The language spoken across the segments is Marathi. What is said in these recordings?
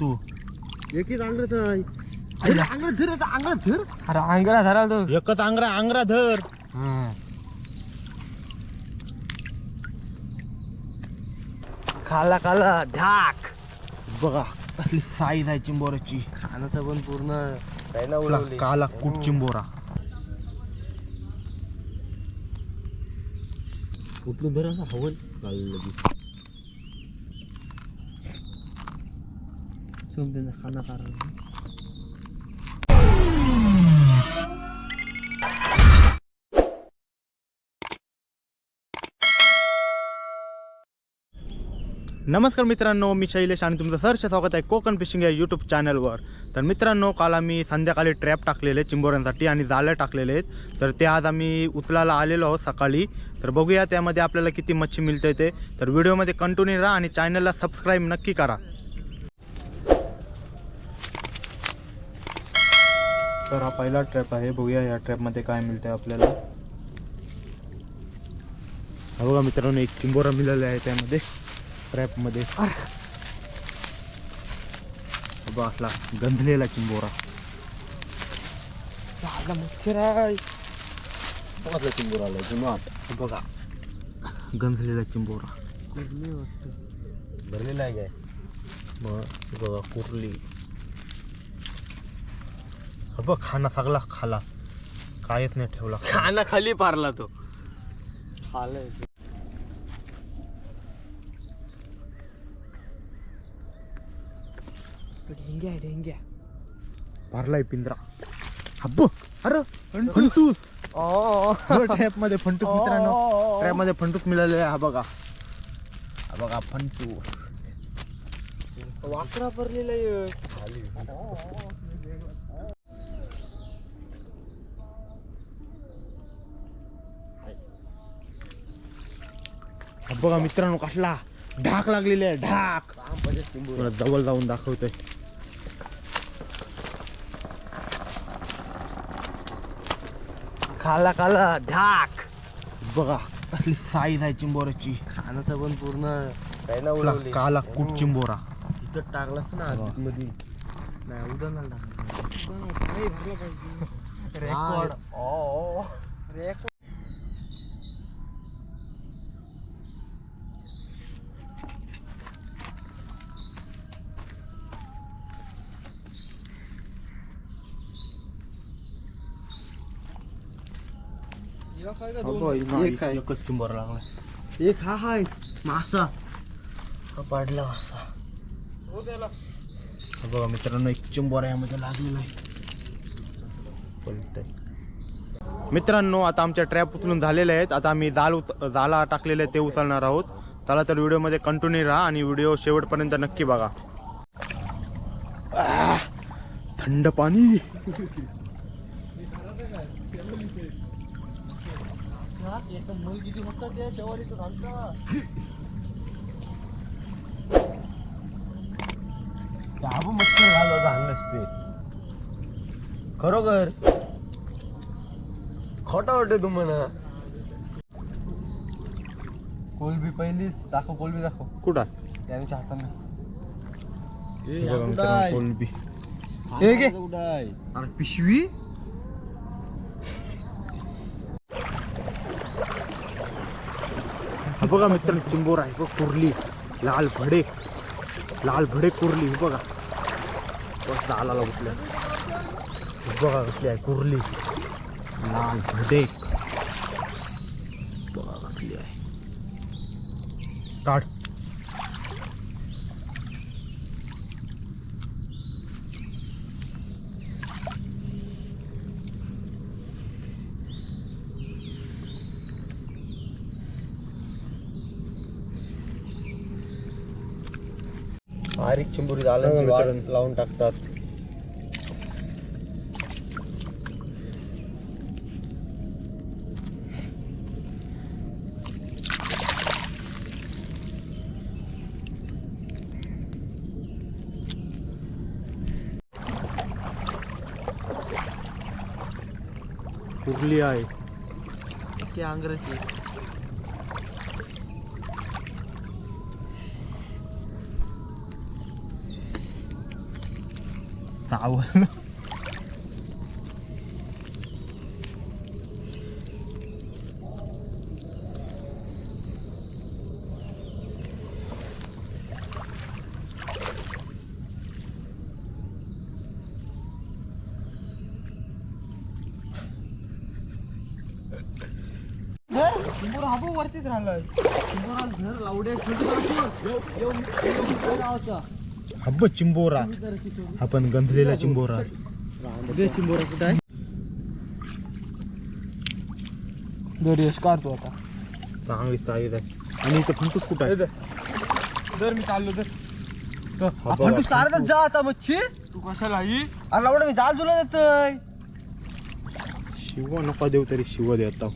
तू. एकच आहे अरे अंगरात धर आता अंगरात धर. अरे अंगला धरा तो. एकच आंगरा आंगरा धर. खाला खाला ढाक. बघा कसली साईज आहे चिंबोराची. खाणं तर पण पूर्ण काय ना काला- उडवली. काला कुट चिंबोरा. उठलून धर ना हवल सोम त्यांचा खाना कारण नमस्कार मित्रांनो मी शैलेश आणि तुमचं सहर्ष स्वागत आहे कोकण फिशिंग या यूट्यूब चॅनलवर तर मित्रांनो काल आम्ही संध्याकाळी ट्रॅप टाकलेले चिंबोऱ्यांसाठी आणि जाळ्या टाकलेले आहेत. तर ते आज आम्ही उचलायला आलेलो आहोत सकाळी. तर बघूया त्यामध्ये आपल्याला किती मच्छी मिळते ते. तर व्हिडिओमध्ये कंटिन्यू राहा आणि चॅनलला सबस्क्राईब नक्की करा. तर हा पहिला ट्रॅप आहे. बघूया या ट्रॅपमध्ये काय मिळते आपल्याला. हा बघा मित्रांनो एक चिंबोरा मिळाला आहे त्यामध्ये ट्रॅपमध्ये बघा असला गंधलेला चिंबोरा. मच्छर आहे चिंबूर बघा गंधलेला चिंबोरा. भरलेला आहे काय? बघा कुर्ली. बघ खाना सगळा खाला. कायच नाही ठेवला. खाना खाली पारला तो. खालय ढेंग्या आहे, ढेंग्या. भरलाय पिंजरा. हब्ब अरे फंटूस ट्रॅपमध्ये फंटूस मित्रांनो. ट्रॅपमध्ये फंटूस मिळाले हा बघा. हा बघा फंटूस वाकरा भरलेला आहे. बघा मित्रांनो कसला ढाक लागलेले आहे ढाक. जवळ जाऊन दाखवतोय. खाला खाला ढाक. बघा कसली साईज आहे चिंबोराची. खाणं तर पण पूर्ण उडवली. काला कुट चिंबोरा. इथं टाकलास ना. मध्ये नाही उद्या नाही. रेकॉर्ड एक आहे. एकच चिंबोरा लागला एक हा हाय मासा. पाडला असा हा बघा मित्रांनो एक चिंबोरा यामध्ये लागलेला आहे. मित्रांनो आता आमच्या ट्रॅप उचलून झालेले आहेत. आता आम्ही जाल उत जाला टाकलेले आहे ते उचलणार आहोत. चला तर व्हिडिओमध्ये कंटिन्यू राहा आणि व्हिडिओ शेवटपर्यंत नक्की बघा. थंड पाणी. दाबू मच्छर घालवा झालं नसते खरोखर खोटा वाटते तुम्हाला. कोलबी पहिली दाखव कोलबी दाखव. कुठं? त्यांच्या हाताने. हे कोलंबी. हे घे. अरे पिशवी? बघा मित्रांनो चिंबोर आहे बघ कुर्ली. लाल भडे. लाल भडे कुर्ली बघा. बस लाला उठल्या बघा कसली आहे कुर्ली. लाल भडे. बघा कसली आहे. काढ. बारीक चिंबुरी झालं हो, वाट मित्रांनो. लावून टाकतात. कुर्ली आहे? ते अंग्रेजी tàu ದಿಂಬೋರ ಹಬ್ಬ ಬರ್ತಿದ್ರಲ್ಲ ದಿಂಬೋರ ಲೌಡೆ हब्ब चिंबोरा आपण गंधलेला चिंबोरा. चिंबोरा कुठं आहे? दर यश काढतो आता. चांगली साईज आहे. आणि इथं फंटूस कुठं आहे? दर मी चाललो तर तू काढतच जा आता मच्छी तू कशाला ही अरे लावडं मी जाल तुला देतोय. शिव नका देऊ तरी शिव देता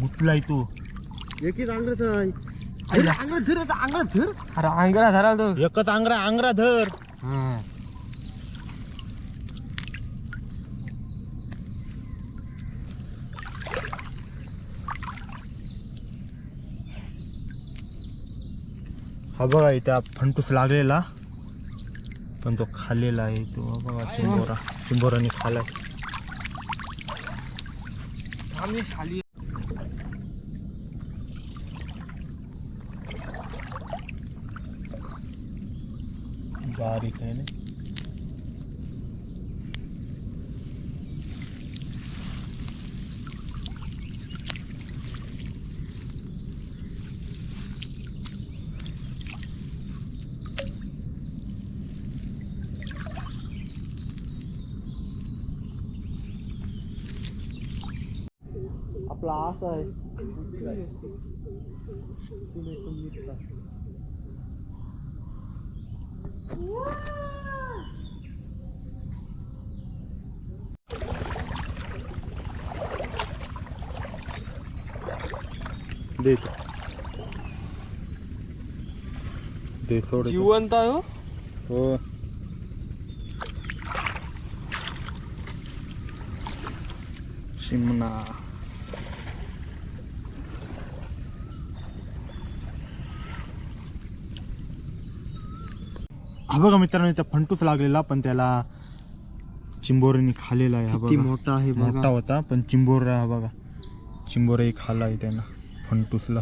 मुतलाय तू. एकच अंगरत आहे. धर आता अंगरात धर. अरे अंगला धराल तो. एकच आंगरा आंगरा धर. हा बघा इथे फंटूस लागलेला. पण तो खाल्लेला आहे तो. हा बघा चिंबोरा चिंबोराने खालाय. आम्ही खाली बारीक आहे ना आपला असं आहे दे तो. दे सोड इथं. जिवंत हो बघा मित्रांनो इथं फंटूस लागलेला पण त्याला चिंबोरीने खालेला आहे हा किती बघा. मोठा आहे मोठा होता पण चिंबोरा हा बघा. चिंबोराही खाला आहे त्यानं फंटूसला.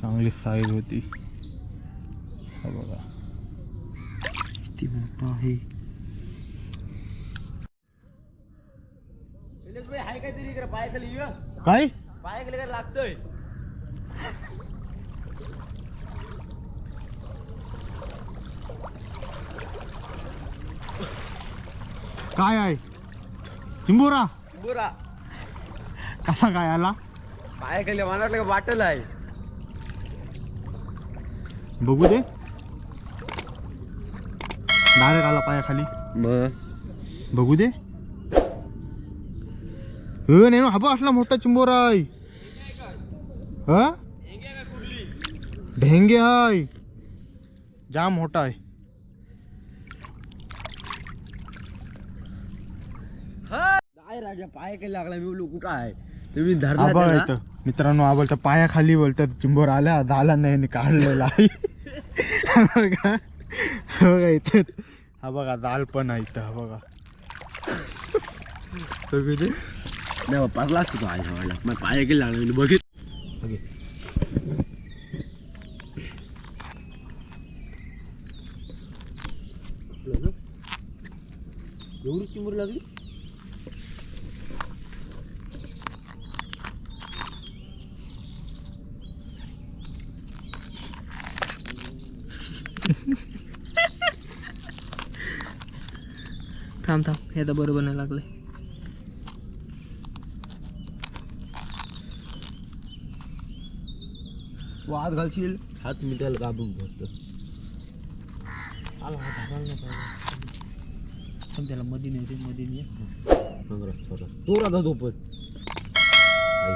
चांगली साईज होती. हा बघा. किती मोठा आहे. काय? पाय काय लागतोय? काय आहे? चिंबोरा. बुरा कसा काय आला? पाय खाली मला वाटलं का बाटल आहे. बघू दे. डायरेक्ट आला पायाखाली. मग? बघू दे. अ नाही ना, हा बघ असला मोठा चिंबोरा आहे. हा? ढेंगे आहे. जाम मोठा आहे. राजा पाय खाली लागला? मी बोलू कुठं आहे? धरला त्याला? मित्रांनो बोलतं पायाखाली बोलतात. चिंबोर आला झाला नाही आणि काढलेला आहे. हा बघा. हा बघा इथं. हा बघा जाल पण आहे इथं. हा बघा. नाही बा, पडला असतो तो आहे मग पाय खाली लागला? मी बघित एवढी चिमुर लागली? थांब थांब. हे तर बरोबर नाही लागले तू हात घालशील? हात मी त्याला दाबून धरतो पण त्याला मधी नाही मधी नाही. तो राधा झोपत आई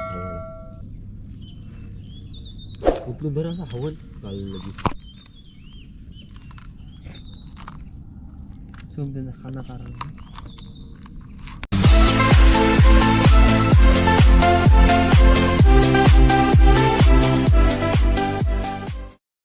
धर असं हवन चाललं लगेच. सोम त्यांचा खाना कारण Thank